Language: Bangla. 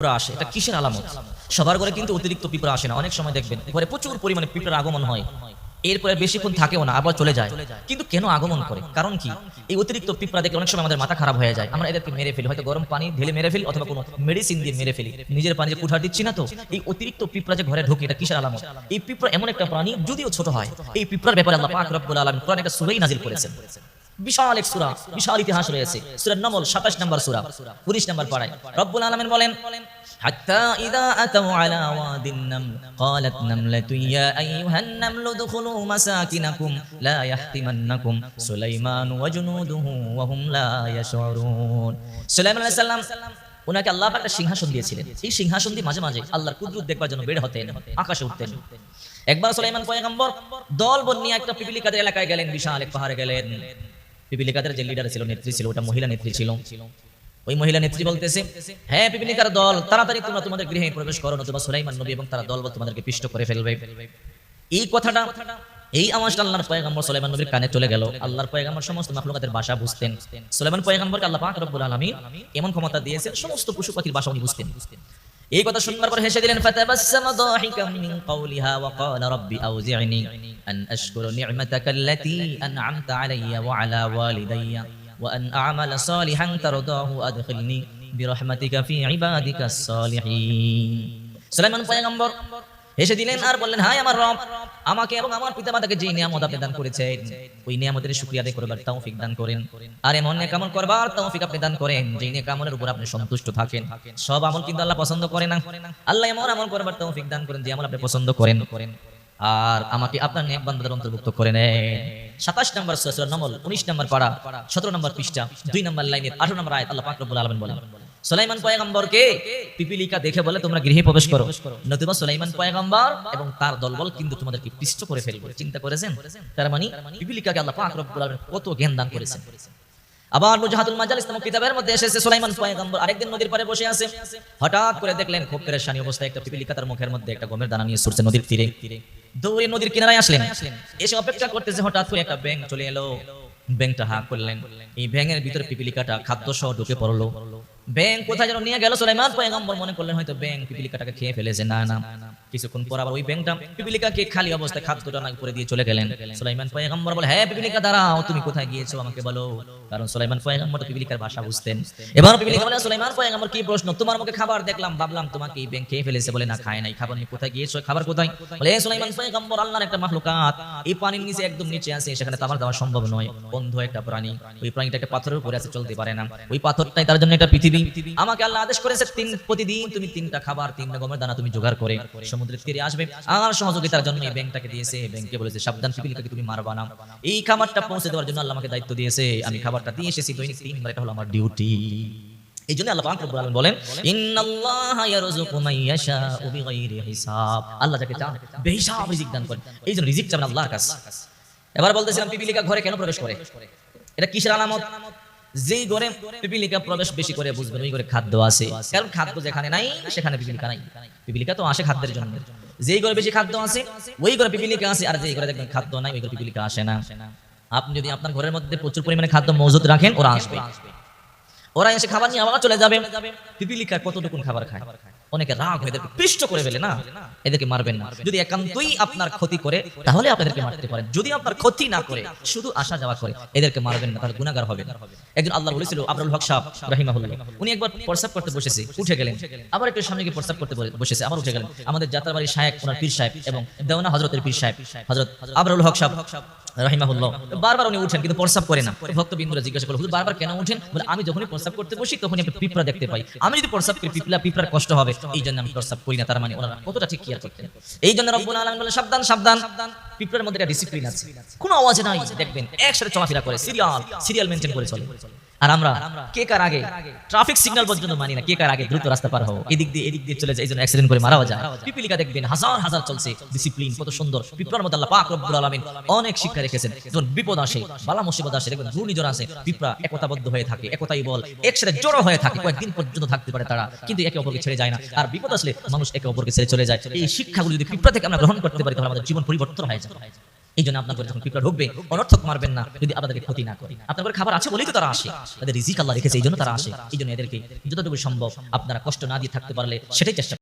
পিঁপড়া আসে, এটা কিসের আলামত? সবার ঘরে কিন্তু অতিরিক্ত পিঁপড়া আসে না, অনেক সময় দেখবেন। ঘরে প্রচুর পরিমাণে পিঁপড়ার আগমন হয়। এরপরে বেশিক্ষণ থাকেও না, আবার চলে যায়। কিন্তু কেন আগমন করে? কারণ কি? এই অতিরিক্ত পিঁপড়া দেখলে অনেক সময় আমাদের মাথা খারাপ হয়ে যায়। আমরা এদেরকে মেরে ফেলি, হয়তো গরম পানি ঢেলে মেরে ফেলি, অথবা কোনো মেডিসিন দিয়ে মেরে ফেলি। নিজের পানি কুঠার দিচ্ছি না তো? এই অতিরিক্ত পিঁপড়া যে ঘরে ঢোকে, এটা কিসের আলামত? এই পিঁপড়া এমন একটা প্রাণী, যদিও ছোট হয়, এই পিঁপড়ার ব্যাপারে আল্লাহ পাক রব্বুল আলামিন কোরআনে একটা সূরাই নাজিল করেছেন। বিশাল এক সূরা বিশাল ইতিহাস রয়েছে সূরা নমল 27 নম্বর সূরা 19 নম্বর পারায় রব্বুল আলামিন বলেন حتى إذا أتوا على واد النمل قالت نملة يا أيها النمل ادخلوا مساكنكم لا يحطمنكم سليمان وجنوده وهم لا يشعرون সুলাইমান আলাইহিস সালাম ওনাকে আল্লাহ পাক একটা সিংহাসন দিয়েছিলেন এই সিংহাসন দিয়ে মাঝে মাঝে আল্লাহর কুদরত দেখবার জন্য বের হতেন আকাশে উঠতেন একবার সুলাইমান পয়গম্বর দল বন নিয়ে একটা পিপিলিকাদের এলাকায় গেলেন বিশাল এক পাহাড়ে গেলেন পিপিলিকাদের যে লিডার ছিল, নেত্রী ছিল, ওটা মহিলা নেত্রী ছিল। ওই মহিলা নেত্রী বলতেছে হ্যাঁ পিপিলিকার দল, তাড়াতাড়ি তোমরা তোমাদের গৃহে প্রবেশ করো, নতুবা সুলাইমান নবী এবং তারা দল তোমাদেরকে পিষ্ট করে ফেলবে। এই কথাটা, এই আওয়াজটা আল্লাহর পয়গম্বর সুলাইমান নবীর কানে চলে গেল। আল্লাহর পয়গম্বর সমস্ত মাখলুকাতের ভাষা বুঝতেন। সুলাইমান পয়গম্বরকে আল্লাহ পাক রব্বুল আলামিন এমন ক্ষমতা দিয়েছেন, সমস্ত পশু পাখির ভাষা উনি বুঝতেন। এই কথা শুনবার পর হেসে দিলেন ফাতাবাসসামা দাহিকাম মিন কাওলিহা ওয়া ক্বালা রাব্বি আউজি'নি আন আশকুরা নি'মাতাকা আল্লাতী আন'আমতা আলাইয়া ওয়া আলা ওয়ালিদাইয়া ওয়া আন আ'মালা সালিহান তারদাহু আদখিলনি বিরহমাতিকা ফি ইবাদিকাস সালিহিন সুলাইমান পয়গম্বর হেসে দিলেন আর বললেন হাই আমার রব, আমাকে এবং আমার পিতামাতাকে যে নিয়ামত আপনি দান করেছেন, ওই নিয়ামতের শুকরিয়া আদায় করবার তৌফিক দান করেন। আর এমন নেক আমল করবার তৌফিক আপনি দান করেন যে নেক আমলের উপর আপনি সন্তুষ্ট থাকেন। সব আমল কিন্তু আল্লাহ পছন্দ করে না। আল্লাহ এমন আমল করবার তৌফিক দান করেন, যে আমল আপনি পছন্দ করেন। আর আমাকে আপনার নেক বান্দাদের অন্তর্ভুক্ত করে নেন সাতাশ নম্বর নমল, উনিশ নম্বর পাড়া, সতেরো নম্বর পৃষ্ঠা, দুই নম্বর লাইনের আঠারো নম্বর আয়াত আল্লাহ পাক রব্বুল আলামিন বলেন। সুলাইমান পয়গম্বরকে পিপিলিকা দেখে বলে, তোমরা গৃহে প্রবেশ করো। নতুবা সুলাইমান পয়গম্বর এবং তার দলবল কিন্তু তোমাদেরকে পিষ্ট করে ফেলবে। চিন্তা করেছেন? তার মানে পিপিলিকাকে আল্লাহ পাক রব্বুল আলামিন কত জ্ঞান দান করেছেন। আবার মুজাহাদুল মাজালিস নামক কিতাবের মধ্যে এসেছে, সুলাইমান পয়গম্বর আরেকদিন নদীর পাড়ে বসে আছে। হঠাৎ করে দেখলেন খুব পেরেশানি অবস্থায় একটা পিপিলিকা তার মুখের মধ্যে একটা গমের দানা নিয়ে ছুটছে নদীর তীরে। দৌড়ে নদীর কিনারায় আসলেন। এসে অপেক্ষা করতেছে, হঠাৎ করে একটা ব্যাঙ চলে এলো। ব্যাংকটা হাঁক করলেন। এই ব্যাঙের ভিতরে পিপিলিকাটা খাদ্য সহ ঢুকে পড়ল। ব্যাং কোথায় যেন নিয়ে গেল সুলাইমান? পয়গম্বর মনে করলেন, হয়তো ব্যাংক পিপিলিকাটাকে খেয়ে ফেলেছে। না না। কিছুক্ষণ পর আবার ওই ব্যাংটা পিপিলিকাকে খালি অবস্থায় খাদ্যটা না করে দিয়ে চলে গেলেন। সুলাইমান পয়গম্বর বলে হ্যাঁ পিপিলিকা, দাঁড়াও, তুমি কোথায় গিয়েছো আমাকে বলো। কারণ সুলাইমান পয়গম্বর তো পিপিলিকার ভাষা বুঝতেন। এবার পিপিলিকা বলে, সুলাইমান পয়গম্বর, কি প্রশ্ন? তোমার মুখে খাবার দেখলাম, ভাবলাম তোমাকে এই ব্যাং খেয়ে ফেলেছে বলে, না, খায় নাই। খাবার নিয়ে কোথায় গিয়েছো? খাবার কোথায়? বলে, "এ সুলাইমান পয়গম্বর, আল্লাহর একটা মাখলুকাত। এই পানির নিচে একদম নিচে আছে, সেখানে তো আমার দেওয়া সম্ভব নয়। বন্ধ একটা প্রাণী। ওই প্রাণীটা একটা পাথরের উপরে আছে, চলতে পারে না। ওই পাথরটাই তার জন্য একটা পৃথিবী আমাকে আল্লাহ আদেশ করেছে তিন প্রতিদিন তুমি তিনটা খাবার তিনটা গমের দানা তুমি জোগাড় করে সমুদ্রের তীরে আসবে। আর সহযোগিতার জন্য এই ব্যাংকটাকে দিয়েছে ব্যাংকে বলেছে সাবধান পিপিলিকাকে তুমি মারবা না। এই খাবারটা পৌঁছে দেওয়ার জন্য আল্লাহ আমাকে দায়িত্ব দিয়েছে। আমি খাবারটা দিয়ে এসেছি দৈনিক তিনবার এটা হলো আমার ডিউটি এই জন্য আল্লাহ পাক রব্বুল আলামিন বলেন ইন্নাল্লাহা ইয়ারযুকু মান ইয়াশাউ বিগাইরি হিসাব। আল্লাহ যাকে চান বেহিসাব রিজিক দান করেন। এই জন্য রিজিক চান আল্লাহর কাছে। এবার বলতেছিলাম পিপিলিকা ঘরে কেন প্রবেশ করে? এটা কিসের আলামত? যেই ঘরে পিপিলিকা প্রবেশ বেশি করে বুঝবেন, ওই ঘরে খাদ্য আছে। কারণ খাদ্য যেখানে নাই, সেখানে পিপিলিকা নাই। পিপিলিকা তো আসে খাদ্যের জন্য। যেই ঘরে বেশি খাদ্য আছে, ওই ঘরে পিপিলিকা আছে। আর যেই ঘরে দেখবেন খাদ্য নাই, ওই ঘরে পিপিলিকা আসে না। আপনি যদি আপনার ঘরের মধ্যে প্রচুর পরিমাণে খাদ্য মজুদ রাখেন, ওরা আসবে। ওরা এসে খাবার নিয়ে আবার চলে যাবে। পিপিলিকা কতটুকুন খাবার খায়? অনেকে রাগ হয়ে এদেরকে পিষ্ট করে ফেলে না এদেরকে মারবেন না। যদি একান্তই আপনার ক্ষতি করে তাহলে আপনাদেরকে মারতে পারেন। যদি আপনার ক্ষতি না করে শুধু আসা যাওয়া করে এদেরকে মারবেন না তাহলে গুনাহগার হবে। একজন আল্লাহ বলেছিল আবরুল হক সাহেব রাহিমাহুল্লাহ। উনি একবার প্রস্তাব করতে বসেছে উঠে গেলেন। আবার একটু সামনে গিয়ে প্রস্তাব করতে বসেছে আবার উঠে গেলেন। আমাদের যাত্রার বাড়ির শায়েক ওনার পীর সাহেব এবং দেওনা হজরতের পীর সাহেব। হজরত আবরুল হক সাহেব রাহিমাহুল্লাহ। বারবার উনি উঠেন কিন্তু প্রস্তাব করে না। ভক্তবিন্দুরা জিজ্ঞাসা করল "হুজুর, বারবার কেন উঠেন? বলে আমি যখনই করতে বসি একটা পিঁপড়া দেখতে পাই। আমি যদি প্রস্তাব করি পিঁপড়ার কষ্ট হবে। এই জন্য আমি প্রস্তাব করি না তার মানে ওনারা কতটা ঠিক কেয়ার করতেন? এই জন্য রব্বুল আলামিন বলে সাবধান সাবধান। পিঁপড়ার মধ্যে একটা ডিসিপ্লিন আছে। কোনো আওয়াজ নাই দেখবেন একসাথে চলাফেরা করে সিরিয়াল সিরিয়াল মেনটেন করে চলে। আর আমরা কে কার আগে ট্রাফিক সিগন্যাল পর্যন্ত মানি না কে কার আগে দ্রুত রাস্তা পার হব এদিক দিয়ে এদিক দিয়ে চলে যায় এই জন্য অ্যাক্সিডেন্ট করে মারাও যায়। পিপিলিকা দেখবেন হাজার হাজার চলছে। ডিসিপ্লিন কত সুন্দর। পিঁপড়ার মধ্যে আল্লাহ পাক রব্বুল আলামিন অনেক শিক্ষা রেখেছেন। যখন বিপদ আসে বালা মুসিবত আসে দেখবেন ঘূর্ণিঝড় আসে পিঁপড়া একতাবদ্ধ হয়ে থাকে একতাই বল একসাথে জড়ো হয়ে থাকে কয়েকদিন পর্যন্ত থাকতে পারে তারা কিন্তু একে অপরকে ছেড়ে যায় না। আর বিপদ আসলে মানুষ একে অপরকে ছেড়ে চলে যায়। এই শিক্ষাগুলো যদি পিঁপড়া থেকে আমরা গ্রহণ করতে পারি তাহলে আমাদের জীবন পরিবর্তন হয়ে যায়। এই জন্য আপনার যখন পিঁপড়া ঢুকবে, অনর্থক মারবেন না, যদি আপনাদেরকে ক্ষতি না করে। আপনার খাবার আছে বলেই তো তারা আসে। তাদের রিজিক আল্লাহ রেখেছে এই জন্য তারা আসে। এই জন্য এদেরকে যতটুকু সম্ভব আপনারা কষ্ট না দিয়ে থাকতে পারলে সেটাই চেষ্টা